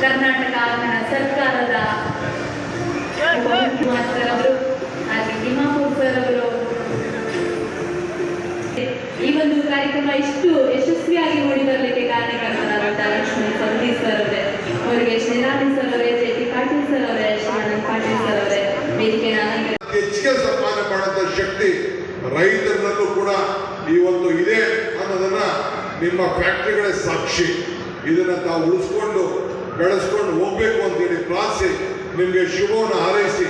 ಕರ್ನಾಟಕ ಸರ್ಕಾರದ ಸರ್ ಅವರು ಹಾಗೆ ತಿಮ್ಮಾಪುರ್ ಸರ್. ಅವರು ಈ ಒಂದು ಕಾರ್ಯಕ್ರಮ ಇಷ್ಟು ಯಶಸ್ವಿಯಾಗಿ ಮೂಡಿ ಬರಲಿಕ್ಕೆ ಕಾರಣಕರ್ತರಾದಂತಹ ಲಕ್ಷ್ಮೀ ಸವದಿ ಸರ್ ಅವರೇ ಅವರಿಗೆ ಶ್ರೀರಾಮಿ ಸರ್ ಅವರೇ ಜೆ ಟಿ ಪಾಟೀಲ್ ಸರ್ ಅವರೇ ಶಿವಾನಂದ್ ಪಾಟೀಲ್ ಸರ್ ಅವರೇ ವೇದಿಕೆಯ ಅಲಂಕಾರ ಹೆಚ್ಚಿಗೆ ಸಂಪಾದನೆ ಮಾಡುವಂತ ಶಕ್ತಿ ರೈತರಲ್ಲೂ ಕೂಡ ಇವತ್ತು ಇದೆ ಅನ್ನೋದನ್ನ ನಿಮ್ಮ ಫ್ಯಾಕ್ಟರಿಗಳೇ ಸಾಕ್ಷಿ. ಇದನ್ನ ತಾವು ಉಳಿಸ್ಕೊಂಡು, ಬೆಳೆಸ್ಕೊಂಡು ಹೋಗ್ಬೇಕು ಅಂತೇಳಿ ಪ್ರಾರ್ಥಿಸಿ, ನಿಮಗೆ ಶುಭವನ್ನು ಹಾರೈಸಿ.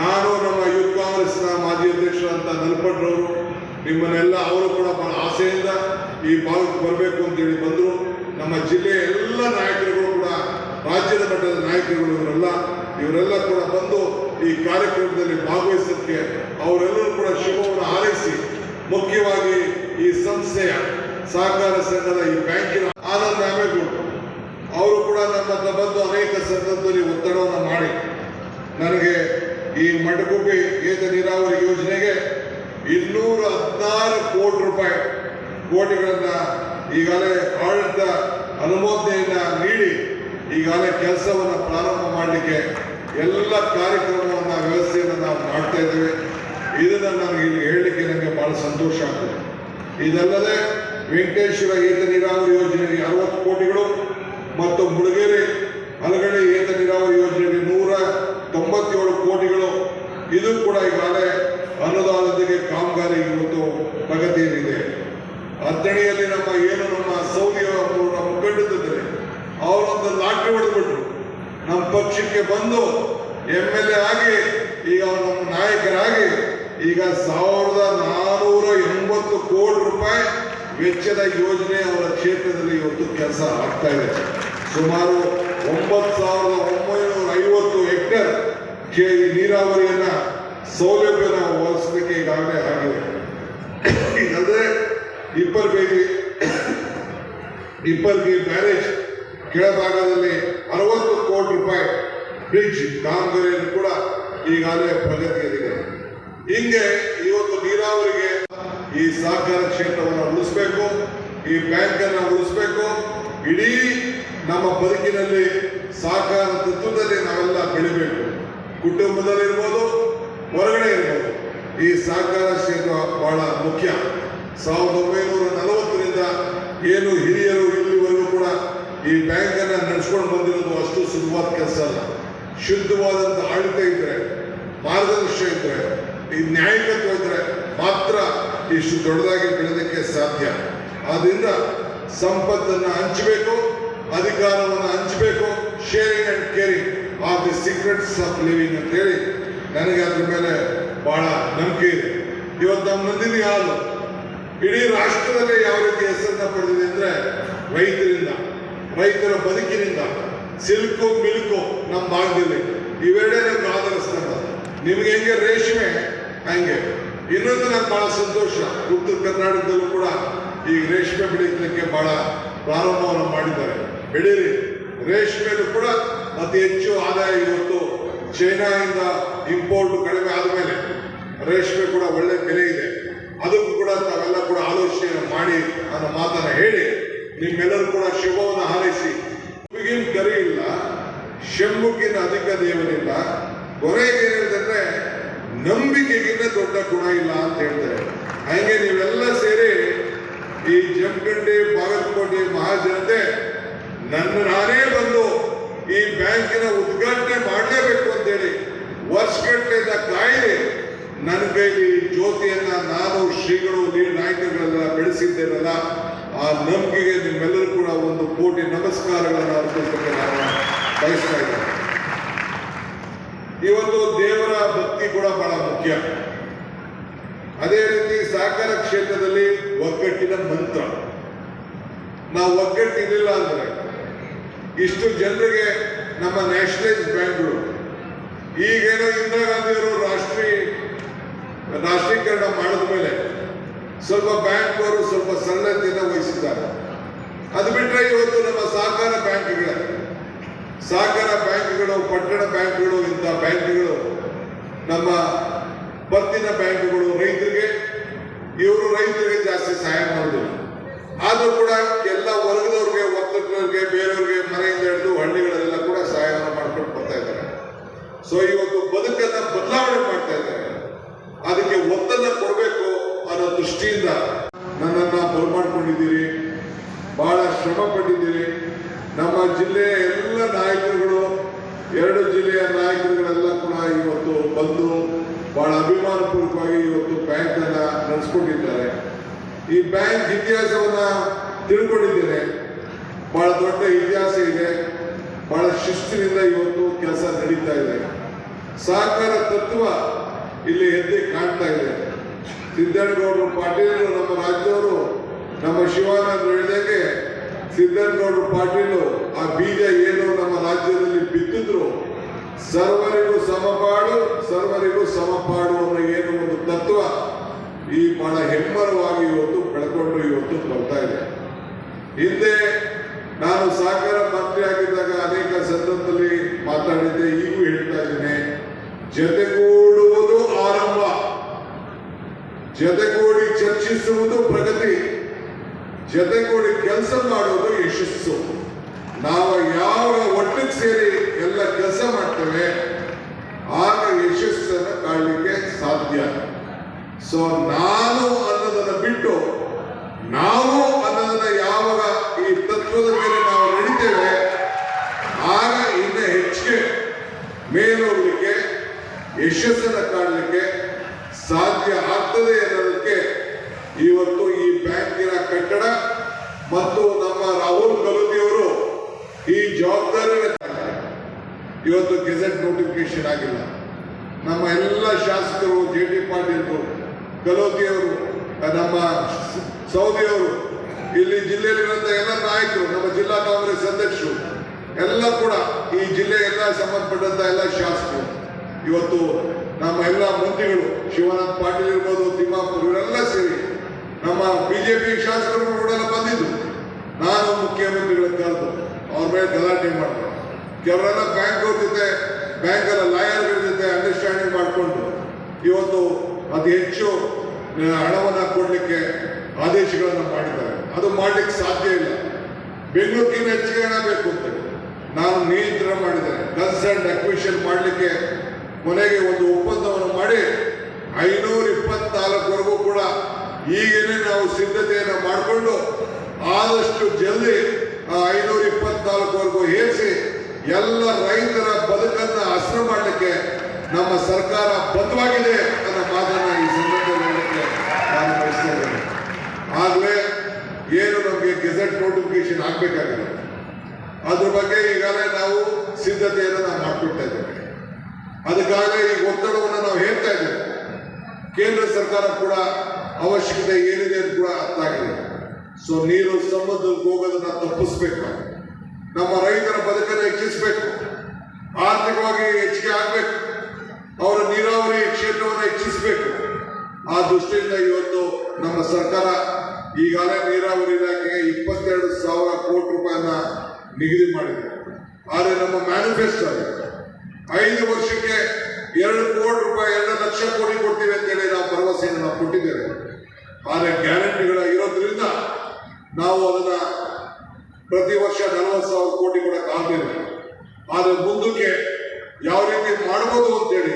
ನಾನು ನಮ್ಮ ಯೂತ್ ಕಾಂಗ್ರೆಸ್ನ ಮಾಜಿ ಅಧ್ಯಕ್ಷರಂತ ನಲ್ಪಟ್ರವರು ನಿಮ್ಮನ್ನೆಲ್ಲ ಅವರು ಕೂಡ ಬಹಳ ಆಸೆಯಿಂದ ಈ ಭಾಗಕ್ಕೆ ಬರಬೇಕು ಅಂತೇಳಿ ಬಂದರು. ನಮ್ಮ ಜಿಲ್ಲೆಯ ಎಲ್ಲ ನಾಯಕರುಗಳು ಕೂಡ, ರಾಜ್ಯದ ಮಟ್ಟದ ನಾಯಕರುಗಳು ಇವರೆಲ್ಲ ಇವರೆಲ್ಲ ಕೂಡ ಬಂದು ಈ ಕಾರ್ಯಕ್ರಮದಲ್ಲಿ ಭಾಗವಹಿಸೋಕ್ಕೆ ಅವರೆಲ್ಲರೂ ಕೂಡ ಶುಭವನ್ನು ಹಾರೈಸಿ, ಮುಖ್ಯವಾಗಿ ಈ ಸಂಸ್ಥೆಯ ಸಹಕಾರ ಸಂಘದ ಈ ಬ್ಯಾಂಕಿನ ಆನಂದ್ ನಾಮೇಗೌಡ ಅವರು ಕೂಡ ನನ್ನ ಬಂದು ಅನೇಕ ಸಂದರ್ಭದಲ್ಲಿ ಒತ್ತಡವನ್ನು ಮಾಡಿ, ನನಗೆ ಈ ಮಡಗುಬ್ಬಿ ಏತ ನೀರಾವರಿ ಯೋಜನೆಗೆ ಇನ್ನೂರ ಹದಿನಾರು ಕೋಟಿ ರೂಪಾಯಿ ಕೋಟಿಗಳನ್ನು ಈಗಾಗಲೇ ಆಡಳಿತ ಅನುಮೋದನೆಯನ್ನ ನೀಡಿ, ಈಗಾಗಲೇ ಕೆಲಸವನ್ನು ಪ್ರಾರಂಭ ಮಾಡಲಿಕ್ಕೆ ಎಲ್ಲ ಕಾರ್ಯಕ್ರಮವನ್ನು, ವ್ಯವಸ್ಥೆಯನ್ನು ನಾವು ಮಾಡ್ತಾ ಇದ್ದೇವೆ. ಇದನ್ನು ನನಗೆ ಇಲ್ಲಿ ಹೇಳಲಿಕ್ಕೆ ನನಗೆ ಭಾಳ ಸಂತೋಷ ಆಗ್ತದೆ. ಇದಲ್ಲದೆ ವೆಂಕಟೇಶ್ವರ ಏತ ನೀರಾವರಿ ಯೋಜನೆಗೆ ಅರವತ್ತು ಕೋಟಿಗಳು ಮತ್ತು ಮುಳುಗೇರಿ ಹಲಗಡೆ ಏತ ನೀರಾವರಿ ಯೋಜನೆಗೆ ನೂರ ತೊಂಬತ್ತೇಳು ಕೋಟಿಗಳು. ಇದು ಕೂಡ ಈಗಾಗಲೇ ಅನುದಾನದೊಂದಿಗೆ ಕಾಮಗಾರಿ ಇವತ್ತು ಪ್ರಗತಿಯಲ್ಲಿದೆ. ಹತ್ತಣಿಯಲ್ಲಿ ನಮ್ಮ ಏನು ನಮ್ಮ ಸೌದಿ ಮುಖಂಡಿದ್ದಾರೆ ಅವರೊಂದು ಲಾಟ್ರಿ ಹೊಡೆದ್ಬಿಟ್ರು. ನಮ್ಮ ಪಕ್ಷಕ್ಕೆ ಬಂದು ಎಂ ಎಲ್ ಎ ಆಗಿ, ಈಗ ನಮ್ಮ ನಾಯಕರಾಗಿ, ಈಗ ಸಾವಿರದ ನಾನೂರ ಎಂಬತ್ತು ಕೋಟಿ ರೂಪಾಯಿ ವೆಚ್ಚದ ಯೋಜನೆ ಅವರ ಕ್ಷೇತ್ರದಲ್ಲಿ ಇವತ್ತು ಕೆಲಸ ಆಗ್ತಾ ಇದೆ. ಸುಮಾರು ಒಂಬತ್ತು ಸಾವಿರದ ಒಂಬೈನೂರ ಐವತ್ತು ಹೆಕ್ಟರ್ ನೀರಾವರಿಯನ್ನ ಸೌಲಭ್ಯ ನೀರಾವರಿಯನ್ನ ಸೌಲಭ್ಯನ ಒದಗಿಸಲಿಕ್ಕೆ ಈಗಾಗಲೇ ಆಗಿದೆ. ಇದಲ್ಲದೆ ಇಬ್ಬರ್ಬೇಗಿ ಇಬ್ಬರ್ಗಿ ಬ್ಯಾರೇಜ್ ಕೆಳಭಾಗದಲ್ಲಿ ಅರವತ್ತು ಕೋಟಿ ರೂಪಾಯಿ ಬ್ರಿಡ್ಜ್ ಕಾಮಗಾರಿಯನ್ನು ಕೂಡ ಈಗಾಗಲೇ ಪ್ರಗತಿಯಲ್ಲಿದೆ. ಹಿಂಗೆ ಇವತ್ತು ನೀರಾವರಿಗೆ ಈ ಸಹಕಾರ ಕ್ಷೇತ್ರವನ್ನು ಉಳಿಸ್ಬೇಕು, ಈ ಬ್ಯಾಂಕ್ ಅನ್ನ ಉಳಿಸ್ಬೇಕು, ಇಡೀ ನಮ್ಮ ಬದುಕಿನಲ್ಲಿ ಸಹಕಾರ ತತ್ವದಲ್ಲಿ ನಾವೆಲ್ಲ ಬೆಳಿಬೇಕು. ಕುಟುಂಬದಲ್ಲಿರ್ಬೋದು, ಹೊರಗಡೆ ಇರ್ಬೋದು. ಈ ಸಹಕಾರ ಕ್ಷೇತ್ರ ಬಹಳ ಮುಖ್ಯ. ಸಾವಿರದ ಒಂಬೈನೂರ ನಲವತ್ತರಿಂದ ಏನು ಹಿರಿಯರು ಇಲ್ಲಿವರೆಗೂ ಕೂಡ ಈ ಬ್ಯಾಂಕ್ ಅನ್ನ ನಡೆಸ್ಕೊಂಡು ಬಂದಿರೋದು ಅಷ್ಟು ಸುಲಭವಾದ ಕೆಲಸ ಅಲ್ಲ. ಶುದ್ಧವಾದಂಥ ಆಡಳಿತ ಇದ್ರೆ ಮಾರ್ಗದರ್ಶನ ಇದ್ರೆ, ಈ ನ್ಯಾಯಕತ್ವ ಇದ್ರೆ ಮಾತ್ರ ಇಷ್ಟು ದೊಡ್ಡದಾಗಿ ಬೆಳೆದಕ್ಕೆ ಸಾಧ್ಯ. ಆದ್ದರಿಂದ ಸಂಪತ್ತನ್ನ ಹಂಚಬೇಕು, ಅಧಿಕಾರವನ್ನು ಹಂಚಬೇಕು sharing and caring of the secrets of living ಅಂತ ಹೇಳಿ ನನಗೆ ಅದ್ರ ಮೇಲೆ ಬಹಳ ನಂಬಿಕೆ ಇದೆ. ಇವತ್ತು ನಮ್ಮ ನಂದಿನಿ ಹಾಲು ಇಡೀ ರಾಷ್ಟ್ರದಲ್ಲೇ ಯಾವ ರೀತಿ ಹೆಸರನ್ನ ಪಡೆದಿದೆ ಅಂದ್ರೆ, ರೈತರಿಂದ ರೈತರ ಬದುಕಿನಿಂದ ಸಿಲ್ಕು ಮಿಲ್ಕು ನಮ್ಮ ಭಾಗದಲ್ಲಿ ಇವೆರಡೇ ನಮ್ಗೆ ಆಧರಿಸ್ತಾರ ನಿಮ್ಗೆ ಹೆಂಗೆ ರೇಷ್ಮೆ, ಹಂಗೆ. ಇನ್ನೊಂದು ನಂಗೆ ಬಹಳ ಸಂತೋಷ. ಉತ್ತರ ಕರ್ನಾಟಕದಲ್ಲೂ ಕೂಡ ಈ ರೇಷ್ಮೆ ಬೆಳೀಲಿಕ್ಕೆ ಬಹಳ ಪ್ರಾರಂಭವನ್ನು ಮಾಡಿದ್ದಾರೆ. ಬೆಳೀರಿ ರೇಷ್ಮೆಯಲ್ಲೂ ಕೂಡ ಅತಿ ಹೆಚ್ಚು ಆದಾಯ ಇವತ್ತು ಚೈನಾದಿಂದ ಇಂಪೋರ್ಟ್ ಕಡಿಮೆ ಆದಮೇಲೆ ರೇಷ್ಮೆ ಕೂಡ ಒಳ್ಳೆ ಬೆಲೆ ಇದೆ. ಅದಕ್ಕೂ ಕೂಡ ತಾವೆಲ್ಲ ಕೂಡ ಆಲೋಚನೆ ಮಾಡಿ ಅನ್ನೋ ಮಾತನ್ನು ಹೇಳಿ. ನಿಮ್ಮೆಲ್ಲರೂ ಕೂಡ ಶುಭವನ್ನು ಹಾರೈಸಿ. ಉಪ್ಪಿಗಿನ ಗರಿ ಇಲ್ಲ ಶಂಭುಗಿನ ಅಧಿಕ ದೇವರಿಲ್ಲ ಕೊನೆಗೆ ಹೇಳಿದ್ರೆ ನಂಬಿಕೆಗಿನ್ನ ದೊಡ್ಡ ಗುಣ ಇಲ್ಲ ಅಂತ ಹೇಳ್ತಾರೆ. ಹಂಗೆ ನೀವೆಲ್ಲ ಸೇರಿ ಈ ಜಮಖಂಡಿ, ಬಾಗಲಕೋಟೆ ಮಹಾಜನತೆ ನನ್ನ ನಾನೇ ಬಂದು ಈ ಬ್ಯಾಂಕಿನ ಉದ್ಘಾಟನೆ ಮಾಡಲೇಬೇಕು ಅಂತೇಳಿ ವರ್ಷಗಟ್ಟಲೆಯಿಂದ ಕಾಯಿಲೆ ನನ್ನ ಕೈಲಿ ಜ್ಯೋತಿಯನ್ನ ನಾನು ಶ್ರೀಗಳು ನೀರು ನಾಯಕಗಳೆಲ್ಲ ಬೆಳೆಸಿದ್ದೇನಲ್ಲ ಆ ನಂಬಿಕೆಗೆ ನಿಮ್ಮೆಲ್ಲರೂ ಕೂಡ ಒಂದು ಕೋಟಿ ನಮಸ್ಕಾರಗಳನ್ನು ಅರ್ಪಿಸಲಿಕ್ಕೆ ನಾನು ಬಯಸ್ತಾ ಇದ್ದೇನೆ. ಇವತ್ತು ದೇವರ ಭಕ್ತಿ ಕೂಡ ಬಹಳ ಮುಖ್ಯ. ಅದೇ ರೀತಿ ಸಹಕಾರ ಕ್ಷೇತ್ರದಲ್ಲಿ ಒಗ್ಗಟ್ಟಿನ ಮಂತ್ರ. ನಾವು ಒಗ್ಗಟ್ಟಿರಲಿಲ್ಲ ಅಂದ್ರೆ ಇಷ್ಟು ಜನರಿಗೆ ನಮ್ಮ ನ್ಯಾಷನಲೈಸ್ ಬ್ಯಾಂಕ್ಗಳು, ಈಗೇನೋ ಇಂದಿರಾ ಗಾಂಧಿ ಅವರು ರಾಷ್ಟ್ರೀಯ ರಾಷ್ಟ್ರೀಕರಣ ಮಾಡಿದ ಮೇಲೆ ಸ್ವಲ್ಪ ಬ್ಯಾಂಕ್ ಅವರು ಸ್ವಲ್ಪ ಸರಳತೆಯನ್ನು ವಹಿಸಿದ್ದಾರೆ. ಅದು ಬಿಟ್ಟರೆ ಇವತ್ತು ನಮ್ಮ ಸಹಕಾರ ಬ್ಯಾಂಕ್ಗಳ. ಸಹಕಾರ ಬ್ಯಾಂಕ್ಗಳು, ಪಟ್ಟಣ ಬ್ಯಾಂಕ್ಗಳು, ಇಂಥ ಬ್ಯಾಂಕ್ಗಳು, ನಮ್ಮ ಪತ್ತಿನ ಬ್ಯಾಂಕ್ಗಳು, ರೈತರಿಗೆ, ಇವರು ರೈತರಿಗೆ ಜಾಸ್ತಿ ಸಹಾಯ ಮಾಡೋದಿಲ್ಲ ಆದರೂ ಕೂಡ ಎಲ್ಲ ವರ್ಗದವ್ರಿಗೆ ಒತ್ತಡದವ್ರಿಗೆ ಬೇರೆಯವ್ರಿಗೆ ಮನೆಯಿಂದ ಹಿಡಿದು ಹಳ್ಳಿಗಳಲ್ಲೆಲ್ಲ ಕೂಡ ಸಹಾಯವನ್ನು ಮಾಡ್ಕೊಂಡು ಬರ್ತಾ ಇದ್ದಾರೆ. ಸೊ ಇವತ್ತು ಬದುಕನ್ನು ಬದಲಾವಣೆ ಮಾಡ್ತಾ ಇದ್ದಾರೆ. ಅದಕ್ಕೆ ಒತ್ತನ್ನ ಕೊಡಬೇಕು. ಅನ್ನೋ ದೃಷ್ಟಿಯಿಂದ ನನ್ನನ್ನ ಬರಮಾಡ್ಕೊಂಡಿದ್ದೀರಿ ಬಹಳ ಶ್ರಮ ಪಟ್ಟಿದ್ದೀರಿ. ನಮ್ಮ ಜಿಲ್ಲೆಯ ಎಲ್ಲ ನಾಯಕರುಗಳು, ಎರಡು ಜಿಲ್ಲೆಯ ನಾಯಕರುಗಳೆಲ್ಲ ಕೂಡ ಇವತ್ತು ಬಂದು ಬಹಳ ಅಭಿಮಾನಪೂರ್ವಕವಾಗಿ ಇವತ್ತು ಬ್ಯಾಂಕ್ ಅನ್ನ ನಡೆಸ್ಕೊಂಡಿದ್ದಾರೆ. ಈ ಬ್ಯಾಂಕ್ ಇತಿಹಾಸವನ್ನ ತಿಳ್ಕೊಂಡಿದ್ದೇನೆ. ಬಹಳ ದೊಡ್ಡ ಇತಿಹಾಸ ಇದೆ. ಬಹಳ ಶಿಸ್ತಿನಿಂದ ಇವತ್ತು ಕೆಲಸ ನಡೀತಾ ಇದೆ. ಸಹಕಾರ ತತ್ವ ಇಲ್ಲಿ ಎದ್ದೆ ಕಾಣ್ತಾ ಇದೆ. ಸಿದ್ದನಗೌಡರು ಪಾಟೀಲ್ ನಮ್ಮ ರಾಜ್ಯವರು ನಮ್ಮ ಶಿವಾನಂದ ಹೇಳಿದಾಗೆ ಸಿದ್ದನಗೌಡರು ಪಾಟೀಲು ಆ ಬೀಜ ಏನು ನಮ್ಮ ರಾಜ್ಯದಲ್ಲಿ ಬಿತ್ತಿದ್ರು, ಸರ್ವರಿಗೂ ಸಮಪಾಡು ಸರ್ವರಿಗೂ ಸಮಪಾಡು ಅನ್ನೋ ಏನು ಒಂದು ತತ್ವ ಈ ಬಹಳ ಹೆಮ್ಮರವಾಗಿ ಇವತ್ತು ಬೆಳಕೊಂಡು ಇವತ್ತು ಬರ್ತಾ ಇದೆ. ಹಿಂದೆ ನಾನು ಸಹಕಾರ ಮಂತ್ರಿ ಆಗಿದ್ದಾಗ ಅನೇಕ ಸಂದರ್ಭದಲ್ಲಿ ಮಾತಾಡಿದ್ದೆ, ಈಗೂ ಹೇಳ್ತಾ ಇದ್ದೇನೆ. ಜೊತೆಗೂಡುವುದು ಆರಂಭ ಜೊತೆಗೂಡಿ ಚರ್ಚಿಸುವುದು ಪ್ರಗತಿ. ಜೊತೆಗೂಡಿ ಕೆಲಸ ಮಾಡುವುದು ಯಶಸ್ಸು. ನಾವು ಯಾವ ಒಟ್ಟಿಗೆ ಸೇರಿ ಎಲ್ಲ ಕೆಲಸ ಮಾಡ್ತೇವೆ, ಆಗ ಯಶಸ್ಸನ್ನು ಕಾಣಲಿಕ್ಕೆ ಸಾಧ್ಯ. ಸೊ ನಾನು ಅನ್ನೋದನ್ನು ಬಿಟ್ಟು ನಾವು ಅನ್ನೋದನ್ನ ಯಾವಾಗ ಈ ತತ್ವದ ಮೇಲೆ ನಾವು ನಡಿತೇವೆ, ಆಗ ಇನ್ನು ಹೆಚ್ಚಿಗೆ ಮೇಲೋಗಲಿಕ್ಕೆ, ಯಶಸ್ಸನ್ನು ಕಾಣಲಿಕ್ಕೆ ಸಾಧ್ಯ ಆಗ್ತದೆ ಅನ್ನೋದಕ್ಕೆ ಇವತ್ತು ಈ ಬ್ಯಾಂಕಿನ ಕಟ್ಟಡ ಮತ್ತು ನಮ್ಮ ರಾಹುಲ್ ಗಲುದಿಯವರು ಈ ಜವಾಬ್ದಾರಿ ಇವತ್ತು ಗೆಜೆಟ್ ನೋಟಿಫಿಕೇಶನ್ ಆಗಿಲ್ಲ. ನಮ್ಮ ಎಲ್ಲ ಶಾಸಕರು, ಜೆ ಟಿ ಪಾಟೀಲ್ರು ಗಲೋತಿಯವರು ನಮ್ಮ ಸೌದಿಯವರು, ಇಲ್ಲಿ ಜಿಲ್ಲೆಯಲ್ಲಿರುವಂಥ ಎಲ್ಲ ನಾಯಕರು, ನಮ್ಮ ಜಿಲ್ಲಾ ಕಾಂಗ್ರೆಸ್ ಅಧ್ಯಕ್ಷರು, ಎಲ್ಲ ಕೂಡ ಈ ಜಿಲ್ಲೆ ಎಲ್ಲ ಸಂಬಂಧಪಟ್ಟಂತ ಎಲ್ಲ ಶಾಸಕರು, ಇವತ್ತು ನಮ್ಮ ಎಲ್ಲ ಮಂತ್ರಿಗಳು, ಶಿವನಾಥ್ ಪಾಟೀಲ್ ಇರ್ಬೋದು, ತಿಮ್ಮಾಪುರ್, ಇವರೆಲ್ಲ ಸೇರಿ ನಮ್ಮ ಬಿಜೆಪಿ ಶಾಸಕರು ಕೂಡ ಬಂದಿದ್ದು ನಾನು ಮುಖ್ಯಮಂತ್ರಿಗಳ ಕರೆದು ಅವ್ರ ಮೇಲೆ ಗಲಾಟೆ ಮಾಡಿದೆ. ಕೆಲವರೆಲ್ಲ ಬ್ಯಾಂಕ್ ಅವ್ರ ಜೊತೆ, ಬ್ಯಾಂಕಲ್ಲ ಲಾಯರ್ಗಳ ಜೊತೆ ಅಂಡರ್ಸ್ಟ್ಯಾಂಡಿಂಗ್ ಮಾಡಿಕೊಂಡು ಇವತ್ತು ಅತಿ ಹೆಚ್ಚು ಹಣವನ್ನು ಕೊಡಲಿಕ್ಕೆ ಆದೇಶಗಳನ್ನು ಮಾಡಿದ್ದಾರೆ. ಅದು ಮಾಡ್ಲಿಕ್ಕೆ ಸಾಧ್ಯ ಇಲ್ಲ. ಬೆಂಗಳೂರಿಗಿಂತ ಹೆಚ್ಚಿಗೆ ಹಣ ಬೇಕು ಅಂತ. ನಾನು ನಿಯಂತ್ರಣ ಮಾಡಿದ್ದೇನೆ ಕನ್ಸರ್ನ್ ಅಕ್ವಿಷನ್ ಮಾಡಲಿಕ್ಕೆ ಕೊನೆಗೆ ಒಂದು ಒಪ್ಪಂದವನ್ನು ಮಾಡಿ ಐನೂರ ಇಪ್ಪತ್ನಾಲ್ಕವರೆಗೂ ಕೂಡ ಈಗೇನೆ ನಾವು ಸಿದ್ಧತೆಯನ್ನು ಮಾಡಿಕೊಂಡು ಆದಷ್ಟು ಜಲ್ದಿ ಐನೂರ ಇಪ್ಪತ್ನಾಲ್ಕುವರೆಗೂ ಏರಿಸಿ ಎಲ್ಲ ರೈತರ ಬದುಕನ್ನು ಹಸಿರು ಮಾಡಲಿಕ್ಕೆ ನಮ್ಮ ಸರ್ಕಾರ ಬದ್ಧವಾಗಿದೆ ಅನ್ನೋ ಮಾತನ್ನ ಈ ಸಂದರ್ಭದಲ್ಲಿ ನಾನು ಬಯಸ್ತಾ ಆಗಲೇ ಏನು ನಮಗೆ ಗೆಜೆಟ್ ನೋಟಿಫಿಕೇಶನ್ ಹಾಕಬೇಕಾಗಿದೆ ಅದ್ರ ಬಗ್ಗೆ ಈಗಾಗಲೇ ನಾವು ಸಿದ್ಧತೆಯನ್ನು ನಾವು ಮಾಡಿಕೊಡ್ತಾ ಇದ್ದೇವೆ. ಅದಕ್ಕಾಗಲೇ ಈ ಒತ್ತಡವನ್ನು ನಾವು ಹೇಳ್ತಾ ಇದ್ದೇವೆ. ಕೇಂದ್ರ ಸರ್ಕಾರ ಕೂಡ ಅವಶ್ಯಕತೆ ಏನಿದೆ ಅಂತ ಕೂಡ ಅರ್ಥ ಆಗಿದೆ ಸೊ ನೀರು ಸಮುದ್ರಕ್ಕೆ ಹೋಗೋದನ್ನ ತಪ್ಪಿಸ್ಬೇಕು. ನಮ್ಮ ರೈತರ ಬದುಕನ್ನು ಹೆಚ್ಚಿಸಬೇಕು. ಆರ್ಥಿಕವಾಗಿ ಹೆಚ್ಚಿಗೆ ಆಗಬೇಕು. ಅವರ ನೀರಾವರಿ ಕ್ಷೇತ್ರವನ್ನು ಹೆಚ್ಚಿಸಬೇಕು. ಆ ದೃಷ್ಟಿಯಿಂದ ಇವತ್ತು ನಮ್ಮ ಸರ್ಕಾರ ಈಗಾಗಲೇ ನೀರಾವರಿ ಇಲಾಖೆಗೆ ಇಪ್ಪತ್ತೆರಡು ಸಾವಿರ ಕೋಟಿ ರೂಪಾಯಿನ ನಿಗದಿ ಮಾಡಿದೆ. ಆದರೆ ನಮ್ಮ ಮ್ಯಾನಿಫೆಸ್ಟೋ ಐದು ವರ್ಷಕ್ಕೆ ಎರಡು ಕೋಟಿ ರೂಪಾಯಿ, ಎರಡು ಲಕ್ಷ ಕೋಟಿ ಕೊಡ್ತೀವಿ ಅಂತೇಳಿ ನಾವು ಭರವಸೆಯನ್ನು ನಾವು ಕೊಟ್ಟಿದ್ದೇವೆ. ಆದರೆ ಗ್ಯಾರಂಟಿಗಳ ಇರೋದ್ರಿಂದ ನಾವು ಅದನ್ನ ಪ್ರತಿ ವರ್ಷ ನಲವತ್ತು ಸಾವಿರ ಕೋಟಿ ಕೂಡ ಕಾಣ್ತೇವೆ ಆದರೆ ಮುಂದಕ್ಕೆ ಯಾವ ರೀತಿ ಮಾಡ್ಬೋದು ಅಂತೇಳಿ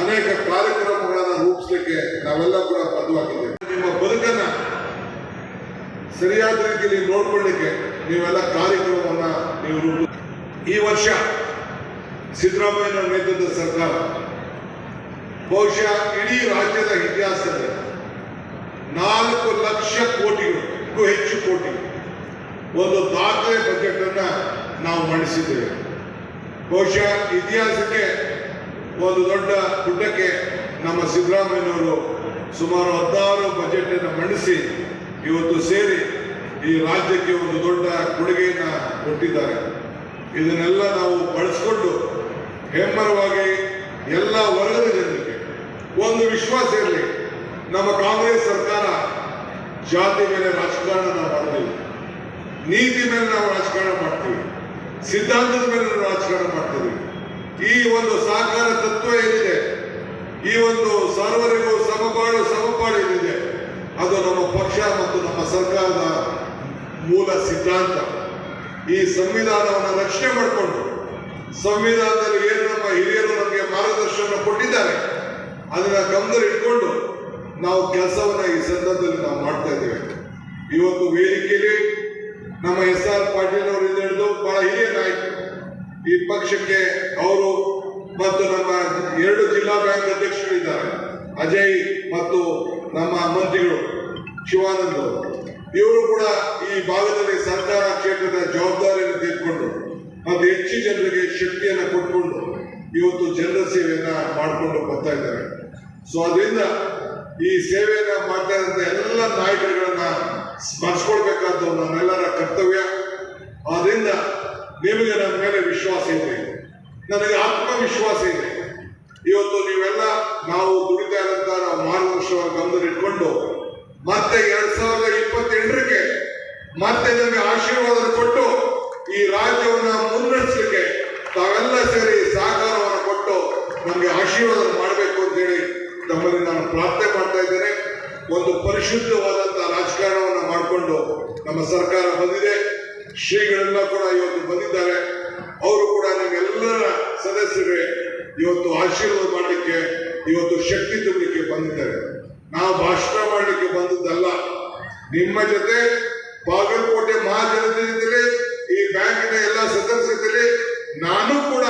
ಅನೇಕ ಕಾರ್ಯಕ್ರಮಗಳನ್ನು ರೂಪಿಸಲಿಕ್ಕೆ ನಾವೆಲ್ಲ ಕೂಡ ಬದ್ಧವಾಗಿದ್ದೇವೆ. ನಿಮ್ಮ ಬದುಕನ್ನ ಸರಿಯಾದ ರೀತಿಯಲ್ಲಿ ನೋಡ್ಕೊಳ್ಳಿಕ್ಕೆ ನೀವೆಲ್ಲ ಕಾರ್ಯಕ್ರಮವನ್ನ ನೀವು ರೂಪ ಈ ವರ್ಷ ಸಿದ್ದರಾಮಯ್ಯನವರ ನೇತೃತ್ವದ ಸರ್ಕಾರ ಬಹುಶಃ ಇಡೀ ರಾಜ್ಯದ ಇತಿಹಾಸದಲ್ಲಿ ನಾಲ್ಕು ಲಕ್ಷ ಕೋಟಿಗೂ ಹೆಚ್ಚು ಕೋಟಿ. ಒಂದು ದಾಖಲೆ ಬಜೆಟ್ ಅನ್ನ ನಾವು ಮಂಡಿಸಿದ್ದೇವೆ. ಬಹುಶಃ ಇತಿಹಾಸಕ್ಕೆ ಒಂದು ದೊಡ್ಡ ಗುಡ್ಡಕ್ಕೆ ನಮ್ಮ ಸಿದ್ದರಾಮಯ್ಯನವರು ಸುಮಾರು ಹದಿನಾರು ಬಜೆಟ್ ಅನ್ನು ಮಂಡಿಸಿ ಇವತ್ತು ಸೇರಿ ಈ ರಾಜ್ಯಕ್ಕೆ ಒಂದು ದೊಡ್ಡ ಕೊಡುಗೆಯನ್ನ ಕೊಟ್ಟಿದ್ದಾರೆ. ಇದನ್ನೆಲ್ಲ ನಾವು ಬಳಸಿಕೊಂಡು ಹೆಮ್ಮರವಾಗಿ ಎಲ್ಲ ವರ್ಗದ ಜನರಿಗೆ ಒಂದು ವಿಶ್ವಾಸ ಇರಲಿ. ನಮ್ಮ ಕಾಂಗ್ರೆಸ್ ಸರ್ಕಾರ ಜಾತಿ ಮೇಲೆ ರಾಜಕಾರಣ ನಾವು ನೀತಿ ಮೇಲೆ ನಾವು ರಾಜಕಾರಣ ಮಾಡ್ತೀವಿ, ಸಿದ್ಧಾಂತದ ಮೇಲೆ ನಾವು ರಾಜಕಾರಣ ಮಾಡ್ತೀವಿ. ಈ ಒಂದು ಸಹಕಾರ ತತ್ವ ಏನಿದೆ, ಈ ಒಂದು ಸರ್ವರಿಗೂ ಸಮಪಾಡು ಸಮಪಾಡು ಏನಿದೆ, ಅದು ನಮ್ಮ ಪಕ್ಷ ಮತ್ತು ನಮ್ಮ ಸರ್ಕಾರದ ಮೂಲ ಸಿದ್ಧಾಂತ. ಈ ಸಂವಿಧಾನವನ್ನು ರಕ್ಷಣೆ ಮಾಡಿಕೊಂಡು, ಸಂವಿಧಾನದಲ್ಲಿ ಏನು ನಮ್ಮ ಹಿರಿಯರು ನಮಗೆ ಮಾರ್ಗದರ್ಶನ ಕೊಟ್ಟಿದ್ದಾರೆ. ಅದನ್ನು ಗಮನ ಇಟ್ಕೊಂಡು ನಾವು ಕೆಲಸವನ್ನ ಈ ಸಂದರ್ಭದಲ್ಲಿ ನಾವು ಮಾಡ್ತಾ ಇದ್ದೇವೆ. ಇವತ್ತು ವೇದಿಕೆಯಲ್ಲಿ ನಮ್ಮ ಎಸ್ ಆರ್ ಪಾಟೀಲ್ ಅವರಿಂದ ಹಿಡಿದು ಬಹಳ ಹಿರಿಯ ನಾಯಕರು. ಈ ಪಕ್ಷಕ್ಕೆ ಅವರು ಮತ್ತು ನಮ್ಮ ಎರಡು ಜಿಲ್ಲಾ ಬ್ಯಾಂಕ್ ಅಧ್ಯಕ್ಷರಿದ್ದಾರೆ, ಅಜಯ್ ಮತ್ತು ನಮ್ಮ ಮಂತ್ರಿಗಳು ಶಿವಾನಂದ್ ಅವರು. ಇವರು ಕೂಡ ಈ ಭಾಗದಲ್ಲಿ ಸರ್ಕಾರ ಕ್ಷೇತ್ರದ ಜವಾಬ್ದಾರಿಯನ್ನು ತೆಗೆದುಕೊಂಡು ಮತ್ತು ಹೆಚ್ಚು ಜನರಿಗೆ ಶಕ್ತಿಯನ್ನು ಕೊಟ್ಟುಕೊಂಡು ಇವತ್ತು ಜನರ ಸೇವೆಯನ್ನ ಮಾಡಿಕೊಂಡು ಬರ್ತಾ ಇದ್ದಾರೆ. ಸೊ ಅದರಿಂದ ಈ ಸೇವೆಯನ್ನ ಮಾಡ್ತಾ ಎಲ್ಲ ನಾಯಕರುಗಳನ್ನ ಸ್ಮರಿಸ್ಕೊಳ್ಬೇಕಾದ್ದು ನಮ್ಮೆಲ್ಲರ ಕರ್ತವ್ಯ. ಆದ್ರಿಂದ ನಿಮಗೆ ನನ್ನ ಮೇಲೆ ವಿಶ್ವಾಸ ಇದೆ. ನನಗೆ ಆತ್ಮವಿಶ್ವಾಸ ಇದೆ. ಇವತ್ತು ನೀವೆಲ್ಲ ನಾವು ದುಡಿತಾ ಇರುವಂತ ನಾವು ಮಾರ್ಗದರ್ಶನ ಮತ್ತೆ ಎರಡ್ ಸಾವಿರದ ಇಪ್ಪತ್ತೆಂಟರಕ್ಕೆ ಮತ್ತೆ ನಮಗೆ ಆಶೀರ್ವಾದ ಕೊಟ್ಟು ಈ ರಾಜ್ಯವನ್ನ ಮುನ್ನಡೆಸಲಿಕ್ಕೆ ತಾವೆಲ್ಲ ಸೇರಿ ಸಹಕಾರವನ್ನು ಕೊಟ್ಟು ನಮಗೆ ಆಶೀರ್ವಾದ ಮಾಡಬೇಕು ಅಂತ ಹೇಳಿ ತಮ್ಮಲ್ಲಿ ನಾನು ಪ್ರಾರ್ಥನೆ ಮಾಡ್ತಾ ಇದ್ದೇನೆ. ಒಂದು ಪರಿಶುದ್ಧವಾದಂತಹ ರಾಜಕಾರಣವನ್ನು ಮಾಡಿಕೊಂಡು ನಮ್ಮ ಸರ್ಕಾರ ಬಂದಿದೆ. ಶ್ರೀಗಳೆಲ್ಲ ಕೂಡ ಇವತ್ತು ಬಂದಿದ್ದಾರೆ. ಅವರು ಕೂಡ ನಿಮ್ಮೆಲ್ಲರ ಸದಸ್ಯರಿಗೆ ಇವತ್ತು ಆಶೀರ್ವಾದ ಮಾಡಲಿಕ್ಕೆ, ಇವತ್ತು ಶಕ್ತಿ ತುಂಬಲಿಕ್ಕೆ ಬಂದಿದ್ದಾರೆ. ನಾವು ಭಾಷಣ ಮಾಡಲಿಕ್ಕೆ ಬಂದದ್ದಲ್ಲ. ನಿಮ್ಮ ಜೊತೆ ಬಾಗಲಕೋಟೆ ಮಹಾಜನತೆಯಿಂದಲೇ ಈ ಬ್ಯಾಂಕಿನ ಎಲ್ಲ ಸದಸ್ಯರಲ್ಲಿ ನಾನು ಕೂಡ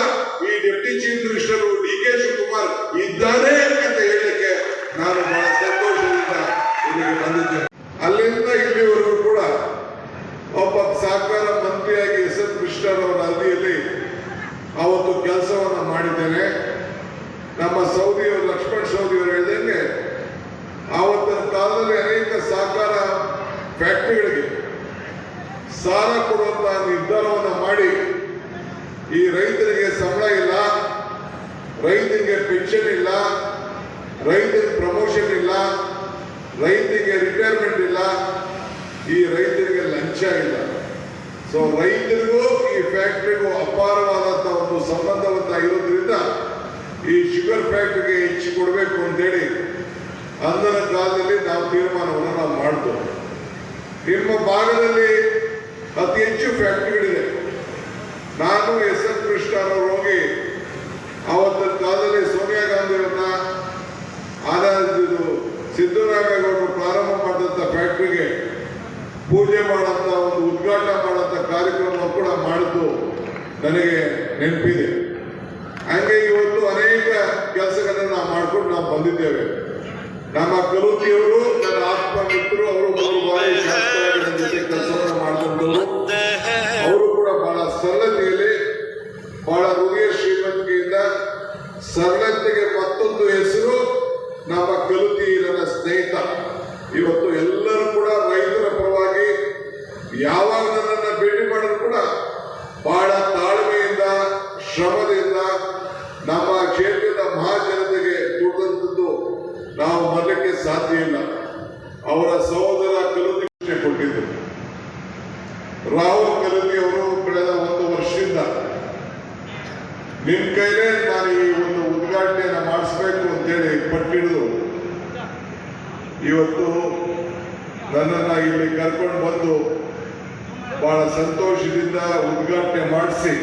ಈ deputy chief minister D K Shivakumar ಇದ್ದಾರೆ ಅಂತ ಹೇಳಲಿಕ್ಕೆ ನಾನು ಬಹಳ ಸಂತೋಷದಿಂದ ಇಲ್ಲಿಗೆ ಬಂದಿದ್ದೇನೆ. ಅಲ್ಲಿಂದ ಇಲ್ಲಿವರೆಗೂ ಕೂಡ ಒಬ್ಬ ಸಹಕಾರ ಮಂತ್ರಿಯಾಗಿ ಎಸ್ ಎಸ್ ಅವರ ಅವಧಿಯಲ್ಲಿ ಅವತ್ತು ಕೆಲಸವನ್ನು ಮಾಡಿದ್ದೇನೆ. ನಮ್ಮ ಸೌದಿಯವರು, ಲಕ್ಷ್ಮಣ್ ಸೌದಿಯವರು ಹೇಳಿದಂಗೆ ಆವತ್ತಿನ ಕಾಲದಲ್ಲಿ ಅನೇಕ ಸಹಕಾರ ಫ್ಯಾಕ್ಟ್ರಿಗಳಿಗೆ ಸಾಲ ಕೊಡುವಂತಹ ನಿರ್ಧಾರವನ್ನು ಮಾಡಿ ಈ ರೈತರಿಗೆ ಸಂಬಳ ಇಲ್ಲ, ರೈತರಿಗೆ ಪೆನ್ಷನ್ ಇಲ್ಲ ರೈತರಿಗೆ ಪ್ರಮೋಷನ್ ಇಲ್ಲ, ರೈತರಿಗೆ ರಿಟೈರ್ಮೆಂಟ್ ಇಲ್ಲ, ಈ ರೈತರಿಗೆ ಲಂಚ ಇಲ್ಲ. ಸೊ ರೈತರಿಗೂ ಈ ಫ್ಯಾಕ್ಟ್ರಿಗೂ ಅಪಾರವಾದಂಥ ಒಂದು ಸಂಬಂಧವಂತ ಇರೋದ್ರಿಂದ ಈ ಶುಗರ್ ಫ್ಯಾಕ್ಟ್ರಿಗೆ ಹೆಚ್ಚು ಕೊಡಬೇಕು ಅಂತೇಳಿ ಅಂದರ ಕಾಲದಲ್ಲಿ ನಾವು ತೀರ್ಮಾನವನ್ನು ನಾವು ಮಾಡ್ತೇವೆ. ನಿಮ್ಮ ಭಾಗದಲ್ಲಿ ಅತಿ ಹೆಚ್ಚು ಫ್ಯಾಕ್ಟ್ರಿಗಳಿದೆ ನಾನು ಎಸ್ ಕೃಷ್ಣ ಅನ್ನೋ ಹೋಗಿ ಆವತ್ತಿನ ಕಾಲದಲ್ಲಿ ಸೋನಿಯಾ ಗಾಂಧಿಯವ್ರನ್ನ ಆನಂದಿದು ಸಿದ್ದರಾಮೇಗೌಡರು ಪ್ರಾರಂಭ ಮಾಡಿದಂಥ ಫ್ಯಾಕ್ಟ್ರಿಗೆ ಪೂಜೆ ಮಾಡೋಂಥ ಒಂದು ಉದ್ಘಾಟನೆ ಮಾಡೋಂಥ ಕಾರ್ಯಕ್ರಮ ಕೂಡ ಮಾಡಿದ್ದು ನನಗೆ ನೆನಪಿದೆ. ಹಂಗೆ ಇವತ್ತು ಅನೇಕ ಕೆಲಸಗಳನ್ನು ನಾವು ಮಾಡ್ಕೊಂಡು ನಾವು ಬಂದಿದ್ದೇವೆ. ನಮ್ಮ ಕಲೂತಿಯವರು, ನನ್ನ ಆತ್ಮ ಮಿತ್ರರು, ಅವರು ಮೂರು ಬಾರಿ ಕೆಲಸವನ್ನು ಮಾಡಿಕೊಂಡವರು ಅವರು ಕೂಡ ಬಹಳ ಸರಳತೆಯಲ್ಲಿ ಬಹಳ ಹೃದಯ ಶ್ರೀಮಂತಿಕೆಯಿಂದ ಸರಳತೆಗೆ ಮತ್ತೊಂದು ಹೆಸರು ನಮ್ಮ ಕಲುತಿ ಸ್ನೇಹಿತ, ಇವತ್ತು ಎಲ್ಲರೂ ಕೂಡ ರೈತರ ಪರವಾಗಿ ಯಾವಾಗ ನನ್ನನ್ನು ಭೇಟಿ ಮಾಡಿದ್ರು ಕೂಡ ಬಹಳ ತಾಳ್ಮೆಯಿಂದ, ಶ್ರಮದಿಂದ ನಮ್ಮ ಕ್ಷೇತ್ರದ ಮಹಾಜನತೆಗೆ ದುಡಿದಂಥದ್ದು ನಾವು ಮರಲಿಕ್ಕೆ ಸಾಧ್ಯ ಇಲ್ಲ. ಅವರ ಸಹೋದರ ಕಲುತಿ ಕೊಟ್ಟಿದ್ದು ರಾಹುಲ್ ಕಲುತಿ ಅವರು ಕಳೆದ ಒಂದು ವರ್ಷದಿಂದ ನಿಮ್ ಕೈಲೇ ನಾನು ಈ ಒಂದು ಉದ್ಘಾಟನೆಯನ್ನ ಮಾಡಿಸ್ಬೇಕು ಅಂತೇಳಿ ಪಟ್ಟಿಡಿದು ಇವತ್ತು ನನ್ನನ್ನ ಇಲ್ಲಿ ಕರ್ಕೊಂಡು ಬಂದು ಬಹಳ ಸಂತೋಷದಿಂದ ಉದ್ಘಾಟನೆ ಮಾಡಿಸಿ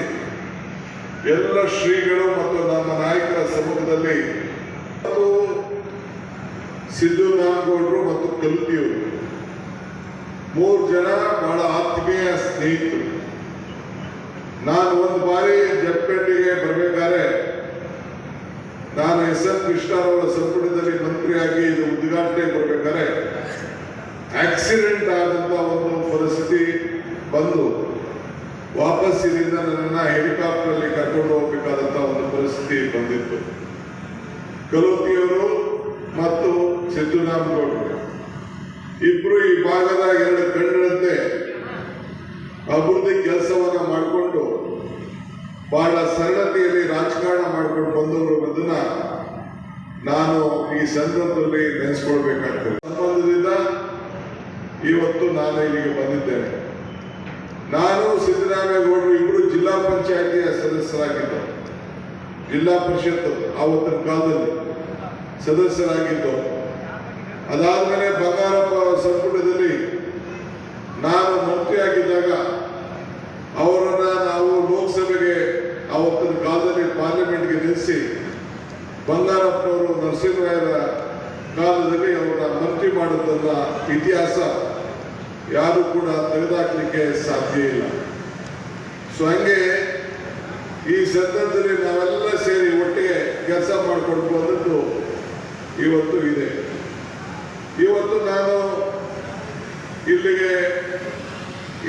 ಎಲ್ಲ ಶ್ರೀಗಳು ಮತ್ತು ನಮ್ಮ ನಾಯಕರ ಸಮ್ಮುಖದಲ್ಲಿ ಮತ್ತು ಸಿದ್ದು ನಾಗೌಡರು ಮತ್ತು ಕಲ್ತಿಯವರು ಮೂರು ಜನ ಬಹಳ ಸ್ನೇಹಿತರು ನಾನು ಒಂದು ಬಾರಿ ಜಟ್ಪೇಟೆಗೆ ಬರಬೇಕಾದ್ರೆ ನಾನು ಎಸ್ ಎನ್ ಕೃಷ್ಣರವರ ಸಂಪುಟದಲ್ಲಿ ಮಂತ್ರಿಯಾಗಿ ಇದು ಉದ್ಘಾಟನೆ ಕೊಡ್ಬೇಕಾದ್ರೆ ಆಕ್ಸಿಡೆಂಟ್ ಆದಂತ ಒಂದು ಪರಿಸ್ಥಿತಿ ಬಂದು ವಾಪಸ್ ಇಲ್ಲಿಂದ ನನ್ನ ಹೆಲಿಕಾಪ್ಟರ್ ಅಲ್ಲಿ ಕರ್ಕೊಂಡು ಹೋಗಬೇಕಾದಂತಹ ಒಂದು ಪರಿಸ್ಥಿತಿ ಬಂದಿತ್ತು. ಕಲೋತಿಯವರು ಮತ್ತು ಸಿದ್ದರಾಮಗೌಡರು ಇಬ್ರು ಈ ಭಾಗದ ಎರಡು ಕಣ್ಣಂತೆ ಅಭಿವೃದ್ಧಿ ಕೆಲಸವನ್ನ ಮಾಡಿಕೊಂಡು ಬಹಳ ಸರಳತೆಯಲ್ಲಿ ರಾಜಕಾರಣ ಮಾಡ್ಕೊಂಡು ಬಂದವರು ಅದನ್ನ ನಾನು ಈ ಸಂದರ್ಭದಲ್ಲಿ ನೆನೆಸ್ಕೊಳ್ಬೇಕಾಗ್ತದೆ. ಸಂಬಂಧದಿಂದ ಇವತ್ತು ನಾನು ಇಲ್ಲಿಗೆ ಬಂದಿದ್ದೇನೆ. ನಾನು ಸಿದ್ದರಾಮೇಗೌಡರು ಇಬ್ಬರು ಜಿಲ್ಲಾ ಪಂಚಾಯತಿಯ ಸದಸ್ಯರಾಗಿದ್ದರು ಜಿಲ್ಲಾ ಪರಿಷತ್ ಆವತ್ತಿನ ಕಾಲದಲ್ಲಿ ಸದಸ್ಯರಾಗಿದ್ದು, ಅದಾದ್ಮೇಲೆ ಬಂಗಾರಪ್ಪ ಅವರ ಸಂಪುಟದಲ್ಲಿ ನಾನು ಮಂತ್ರಿಯಾಗಿದ್ದಾಗ ಅವರನ್ನ ನಾವು ಲೋಕಸಭೆಗೆ ಅವತ್ತಿನ ಕಾಲದಲ್ಲಿ ಪಾರ್ಲಿಮೆಂಟ್ಗೆ ನಿಲ್ಲಿಸಿ ಬಂಗಾರಪ್ಪನವರು ನರಸಿಂಹರಾಯರ ಕಾಲದಲ್ಲಿ ಅವರ ಮಂತ್ರಿ ಮಾಡಿದಂಥ ಇತಿಹಾಸ ಯಾರು ಕೂಡ ತೆಗೆದಾಕಲಿಕ್ಕೆ ಸಾಧ್ಯ ಇಲ್ಲ. ಸೊ ಹಂಗೆ ಈ ಸಂದರ್ಭದಲ್ಲಿ ನಾವೆಲ್ಲ ಸೇರಿ ಒಟ್ಟಿಗೆ ಕೆಲಸ ಮಾಡಿಕೊಂಡು ಬಂದದ್ದು ಇವತ್ತು ಇದೆ. ಇವತ್ತು ನಾನು ಇಲ್ಲಿಗೆ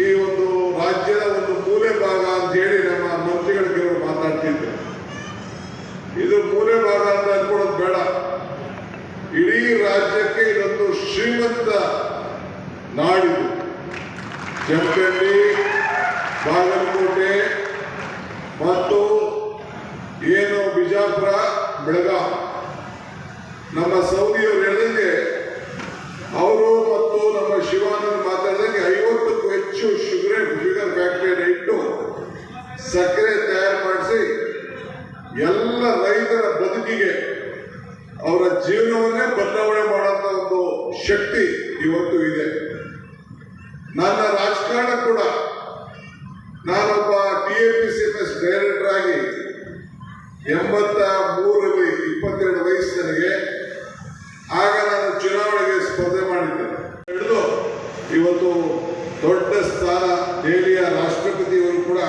ಈ ಒಂದು ರಾಜ್ಯದ ಒಂದು ಮೂಲೆ ಭಾಗ ಅಂತ ಹೇಳಿ ನಮ್ಮ ಮಂತ್ರಿಗಳ ಕೆಲವರು ಮಾತಾಡ್ತಿದ್ರು. ಇದು ಮೂಲೆ ಭಾಗ ಅಂತ ಅನ್ಕೊಳ್ಳೋದು ಬೇಡ. ಇಡೀ ರಾಜ್ಯಕ್ಕೆ ಇದೊಂದು ಶ್ರೀಮಂತ ನಾಡಿದು. ಜಮಖಂಡಿ ಬಾಗಲಕೋಟೆ, ಮತ್ತು ಏನು ಬಿಜಾಪುರ ಬೆಳಗಾಂ ಸಕ್ಕರೆ ತಯಾರು ಮಾಡಿಸಿ ಎಲ್ಲ ರೈತರ ಬದುಕಿಗೆ ಅವರ ಜೀವನವನ್ನೇ ಬದಲಾವಣೆ ಮಾಡುವಂತ ಒಂದು ಶಕ್ತಿ ಇವತ್ತು ಇದೆ ನನ್ನ ರಾಜಕಾರಣ ಕೂಡ ನಾನೊಬ್ಬ T A P C M S director ಆಗಿ ಎಂಬತ್ತ ಮೂರರಲ್ಲಿ ಇಪ್ಪತ್ತೆರಡು ವಯಸ್ಸು ನನಗೆ ಆಗ ನಾನು ಚುನಾವಣೆಗೆ ಸ್ಪರ್ಧೆ ಮಾಡಿದ್ದೆ ಹಿಡಿದು ಇವತ್ತು ದೊಡ್ಡ ಸ್ಥಾನ ದೆಹಲಿಯ ರಾಷ್ಟ್ರಪತಿಯವರು ಕೂಡ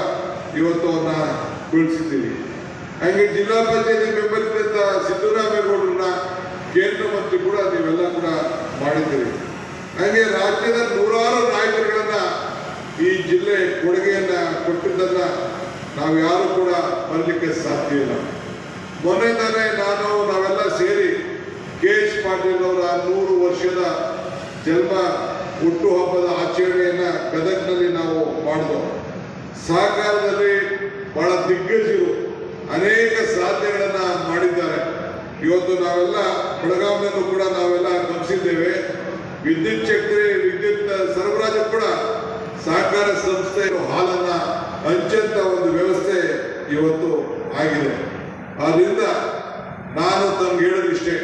ಇವತ್ತು ಅವನ್ನ ಬೀಳಿಸಿದ್ದೀವಿ ಹಂಗೆ ಜಿಲ್ಲಾ ಪಂಚಾಯತಿ ಮೆಂಬರ್ ಇದ್ದಂತ ಸಿದ್ದರಾಮೇಗೌಡರನ್ನ ಕೇಂದ್ರ ಮಂತ್ರಿ ಕೂಡ ನೀವೆಲ್ಲ ಕೂಡ ಮಾಡಿದ್ದೀರಿ ಹಂಗೆ ರಾಜ್ಯದ ನೂರಾರು ನಾಯಕರುಗಳನ್ನ ಈ ಜಿಲ್ಲೆ ಕೊಡುಗೆಯನ್ನ ಕೊಟ್ಟಿದ್ದನ್ನ ನಾವು ಯಾರು ಕೂಡ ಬರಲಿಕ್ಕೆ ಸಾಧ್ಯ ಇಲ್ಲ. ಮೊನ್ನೆ ತಾನೇ ನಾನು, ನಾವೆಲ್ಲ ಸೇರಿ ಕೆ ಎಸ್ ಪಾಟೀಲ್ ಅವರ ನೂರು ವರ್ಷದ ಜನ್ಮ ಹುಟ್ಟುಹಬ್ಬದ ಆಚರಣೆಯನ್ನ ಗದಗ್ನಲ್ಲಿ ನಾವು ಮಾಡಿದ್ವು. ಸಹಕಾರದಲ್ಲಿ ಬಹಳ ದಿಗ್ಗಜರು ಅನೇಕ ಸಾಧನೆಗಳನ್ನ ಮಾಡಿದ್ದಾರೆ. ಇವತ್ತು ನಾವೆಲ್ಲ ಬೆಳಗಾವಿನಲ್ಲೂ ಕೂಡ ನಾವೆಲ್ಲ ಗಮನಿಸಿದ್ದೇವೆ. ವಿದ್ಯುತ್ ಶಕ್ತಿ, ವಿದ್ಯುತ್ ಸರಬರಾಜು ಕೂಡ ಸಹಕಾರ ಸಂಸ್ಥೆ ಹಾಲನ್ನ ಹಂಚಂತ ಒಂದು ವ್ಯವಸ್ಥೆ ಇವತ್ತು ಆಗಿದೆ. ಆದ್ರಿಂದ ನಾನು ತಮ್ಗೆ ಹೇಳೋದಿಷ್ಟೇ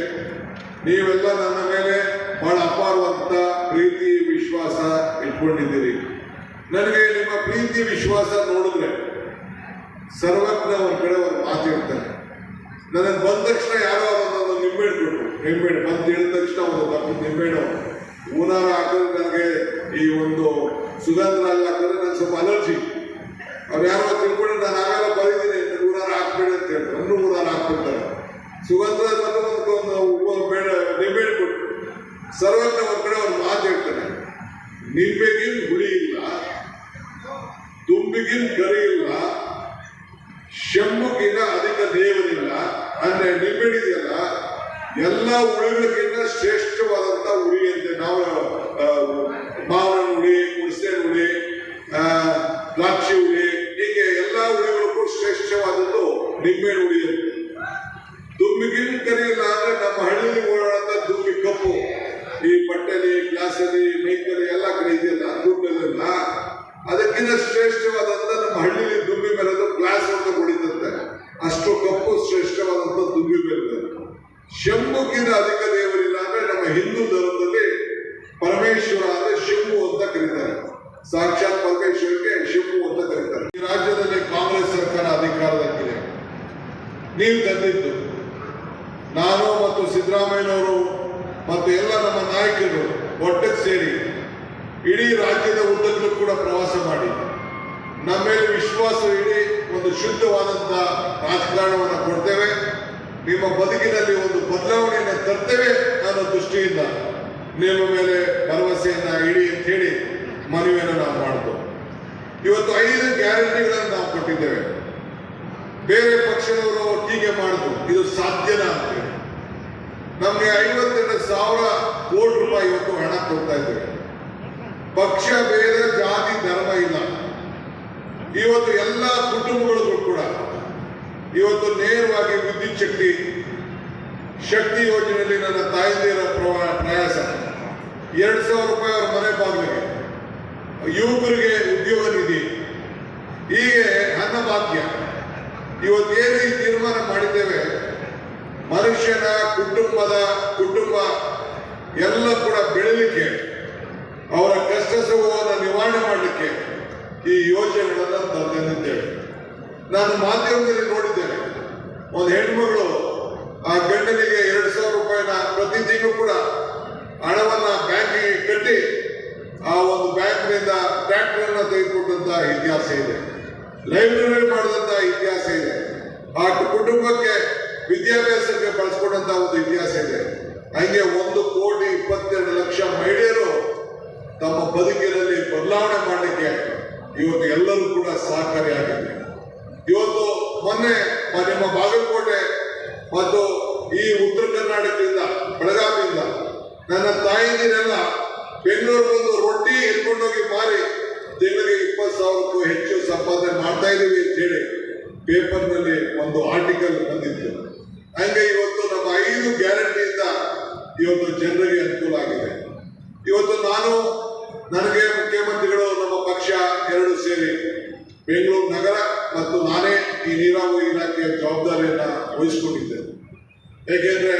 ನೀವೆಲ್ಲ ನನ್ನ ಮೇಲೆ ಬಹಳ ಅಪಾರವಂತ ಪ್ರೀತಿ, ವಿಶ್ವಾಸ ಇಟ್ಕೊಂಡಿದ್ದೀರಿ. ನನಗೆ ನಿಮ್ಮ ಪ್ರೀತಿ, ವಿಶ್ವಾಸ ನೋಡಿದ್ರೆ ಸರ್ವಜ್ಞ ಒಂದು ಕಡೆ ಒಂದು ಮಾತು ಹೇಳ್ತಾರೆ ನನಗೆ ಬಂದ ತಕ್ಷಣ ಯಾರೋ ಅದನ್ನು ಕೊಟ್ಟರು ನಿಂಬೆಹಣ್ಣು ಬಂದು ಹೇಳಿದ ತಕ್ಷಣ ಒಂದು ದಪ್ಪ ಊನಾರ ಹಾಕಿದ್ರೆ ನನಗೆ ಈ ಒಂದು ಸುಗಂಧ ಅಲ್ಲಿ ಹಾಕಿದ್ರೆ ನನಗೆ ಸ್ವಲ್ಪ ಅಲರ್ಜಿ ಅವ್ರು ಯಾರೋ ತಿಳ್ಕೊಂಡು ನಾನು ಆಗಲ್ಲ ಬರೀತೀನಿ ಊರಾರ ಹಾಕ್ಬೇಡಿ ಅಂತ ಹೇಳಿ ಅನ್ನು ಊರಾರ ಹಾಕ್ಬಿಡ್ತಾರೆ. ಸುಗಂಧ ಒಂದು ಒಂದು ಬೇಡ ನಿಂಬೆಹಣ್ಣು ಕೊಟ್ಟು ಸರ್ವಜ್ಞ ಒಂದು ಕಡೆ ಒಂದು ಮಾತು ಹೇಳ್ತಾರೆ. ನಿಂಬೆಗಿನ್ ಹುಳಿ ಇಲ್ಲ, ತುಂಬಿಗಿನ್ ಗರಿ ಇಲ್ಲ ಶಂಭುಗಿನ ಅಧಿಕ ದೇವರಿಲ್ಲ ಅಂದ್ರೆ ನಿಂಬೆಡಿದೆಯಲ್ಲ ಎಲ್ಲ ಉಳಿಗಳಿಗಿಂತ ಶ್ರೇಷ್ಠವಾದಂತ ಉಳಿ ಅಂತೆ ನಾವು ಮಾವನ ಹುಳಿ ಹುಣಸೆ ಉಳಿ ದ್ರಾಕ್ಷಿ ಉಳಿ, ಹೀಗೆ ಎಲ್ಲ ಉಳಿಗಳಿಗೂ ಶ್ರೇಷ್ಠವಾದದ್ದು ನಿಂಬೆ ಉಳಿ ದುಮ್ಮಿಗಿನ ಕರಿಯಿಲ್ಲ ಅಂದ್ರೆ ನಮ್ಮ ಹಳ್ಳಿಲಿ ಓಡಾಡಂತ ದುಮ್ಮಿ ಕಪ್ಪು. ಈ ಬಟ್ಟೆಲಿ, ಗ್ಲಾಸಲ್ಲಿ, ಮೈಕಲ್ಲಿ ಎಲ್ಲ ಕಡೆ ಇದೆಯಲ್ಲ ದುಮ್ಮೆಲ್ಲ ಅದಕ್ಕಿಂತ ಶ್ರೇಷ್ಠವಾದಂತ ನಮ್ಮ ಹಳ್ಳಿಲಿ ದುಮ್ಮಿ ಮೇಲೆ ಗ್ಲಾಸ್ ಅಂತ ಹೊಡಿತಂತೆ. ಅಷ್ಟು ಕಪ್ಪು. ಶಂಭುಗಿಂತ ಅಧಿಕ ದೇವರಿಲ್ಲ ಅಂದ್ರೆ ನಮ್ಮ ಹಿಂದೂ ಧರ್ಮದಲ್ಲಿ ಪರಮೇಶ್ವರ ಅಂದ್ರೆ ಶಂಭು ಅಂತ ಕರೀತಾರೆ. ಸಾಕ್ಷಾತ್ ಪರಮೇಶ್ವರಕ್ಕೆ ಶಂಭು ಅಂತ ಕರೀತಾರೆ. ಈ ರಾಜ್ಯದಲ್ಲಿ ಕಾಂಗ್ರೆಸ್ ಸರ್ಕಾರ ಅಧಿಕಾರದಲ್ಲಿದೆ. ನೀವು ತಂದಿದ್ದು. ನಾನು ಮತ್ತು ಸಿದ್ದರಾಮಯ್ಯನವರು ಮತ್ತು ಎಲ್ಲ ನಮ್ಮ ನಾಯಕರು ಒಟ್ಟಿಗೆ ಸೇರಿ ಇಡೀ ರಾಜ್ಯದ ಉದ್ದಕ್ಕೂ ಕೂಡ ಪ್ರವಾಸ ಮಾಡಿ. ನಮ್ಮ ಮೇಲೆ ವಿಶ್ವಾಸ ಇಡೀ ಒಂದು ಶುದ್ಧವಾದಂಥ ರಾಜಕಾರಣವನ್ನು ಕೊಡ್ತೇವೆ. ನಿಮ್ಮ ಬದುಕಿನಲ್ಲಿ ಒಂದು ಬದಲಾವಣೆಯನ್ನು ತರ್ತೇವೆ ಅನ್ನೋ ದೃಷ್ಟಿಯಿಂದ ನಿಮ್ಮ ಮೇಲೆ ಭರವಸೆಯನ್ನ ಇಡಿ ಅಂತ ಹೇಳಿ ಮನವಿಯನ್ನು ನಾವು ಮಾಡಿದ್ದು ಇವತ್ತು ಐದು ಗ್ಯಾರಂಟಿಗಳನ್ನು ನಾವು ಕೊಟ್ಟಿದ್ದೇವೆ. ಬೇರೆ ಪಕ್ಷದವರು ಟೀಕೆ ಮಾಡಿದ್ರು ಇದು ಸಾಧ್ಯನಾ ಅಂತ ಹೇಳಿ. ನಮಗೆ ಐವತ್ತೆರಡು ಸಾವಿರ ಕೋಟಿ ರೂಪಾಯಿ ಇವತ್ತು ಹಣ ಕೊಡ್ತಾ ಇದ್ದೇವೆ. ಪಕ್ಷ ಭೇದ ಜಾತಿ, ಧರ್ಮ ಇಲ್ಲ. ಇವತ್ತು ಎಲ್ಲ ಕುಟುಂಬಗಳಿಗೂ ಕೂಡ ಇವತ್ತು ನೇರವಾಗಿ ವಿದ್ಯುತ್ ಶಕ್ತಿ ಶಕ್ತಿ ಯೋಜನೆಯಲ್ಲಿ ನನ್ನ ತಾಯಂದಿರ ಪ್ರವಾ, ಪ್ರಯಾಸ. ಎರಡು ಸಾವಿರ ರೂಪಾಯಿ ಅವರ ಮನೆ ಬಾಗಿಲಿಗೆ. ಯುವಕರಿಗೆ ಉದ್ಯೋಗ ನಿಧಿ. ಹೀಗೆ ಅನ್ನಭಾಗ್ಯ ಇವತ್ತೇನು ಈ ತೀರ್ಮಾನ ಮಾಡಿದ್ದೇವೆ? ಮನುಷ್ಯನ ಕುಟುಂಬದ ಕುಟುಂಬ ಎಲ್ಲ ಕೂಡ ಬೆಳಲಿಕ್ಕೆ, ಅವರ ಕಷ್ಟ ಸುಖವನ್ನು ನಿವಾರಣೆ ಮಾಡಲಿಕ್ಕೆ ಈ ಯೋಜನೆಗಳನ್ನು ತಂದಿದ್ದೇವೆ. ನಾನು ಮಾಧ್ಯಮದಲ್ಲಿ ನೋಡಿದ್ದೇನೆ. ಒಂದು ಹೆಣ್ಮಗಳು ಆ ಗಂಡನಿಗೆ ಎರಡು ಸಾವಿರ ರೂಪಾಯಿನ ಪ್ರತಿ ತಿಂಗಳು ಕೂಡ ಹಣವನ್ನ ಬ್ಯಾಂಕಿಗೆ ಕಟ್ಟಿ ಆ ಒಂದು ಬ್ಯಾಂಕ್ನಿಂದ ಟ್ರ್ಯಾಕ್ಟರ್ ಅನ್ನ ತೆಗೆದುಕೊಂಡಂತ ಇತಿಹಾಸ ಇದೆ. ಲೈಬ್ರರಿ ಮಾಡಿದಂತ ಇತಿಹಾಸ ಇದೆ. ಆ ಕುಟುಂಬಕ್ಕೆ ವಿದ್ಯಾಭ್ಯಾಸಕ್ಕೆ ಬಳಸ್ಕೊಂಡಂತ ಒಂದು ಇತಿಹಾಸ ಇದೆ. ಹಂಗೆ ಒಂದು ಕೋಟಿ ಇಪ್ಪತ್ತೆರಡು ಲಕ್ಷ ಮಹಿಳೆಯರು ತಮ್ಮ ಬದುಕಿನಲ್ಲಿ ಬದಲಾವಣೆ ಮಾಡಲಿಕ್ಕೆ ಇವತ್ತು ಎಲ್ಲರೂ ಕೂಡ ಸಹಕಾರಿಯಾಗಿದೆ ಇವತ್ತು ಮೊನ್ನೆ ನಿಮ್ಮ ಬಾಗಲಕೋಟೆ ಮತ್ತು ಈ ಉತ್ತರ ಕರ್ನಾಟಕದಿಂದ, ಬೆಳಗಾವಿಯಿಂದ ನನ್ನ ತಾಯಿದಿರೆಲ್ಲ ಬೆಂಗಳೂರು ಬಂದು ರೊಟ್ಟಿ ಎತ್ಕೊಂಡೋಗಿ ಮಾರಿ ತಿಂಗಳಿಗೆ ಇಪ್ಪತ್ತು ಸಾವಿರಕ್ಕೂ ಹೆಚ್ಚು ಸಂಪಾದನೆ ಮಾಡ್ತಾ ಇದ್ದೀವಿ ಅಂತ ಹೇಳಿ ಪೇಪರ್ನಲ್ಲಿ ಒಂದು ಆರ್ಟಿಕಲ್ ಬಂದಿತ್ತು. ಹಂಗೆ ಇವತ್ತು ನಮ್ಮ ಐದು ಗ್ಯಾರಂಟಿಯಿಂದ ಇವತ್ತು ಜನರಿಗೆ ಅನುಕೂಲ ಆಗಿದೆ. ಇವತ್ತು ನಾನು ನನಗೆ ಜವಾಬ್ದಾರಿಯನ್ನ ವಹಿಸಿಕೊಂಡಿದ್ದೇನೆ ಏಕೆಂದ್ರೆ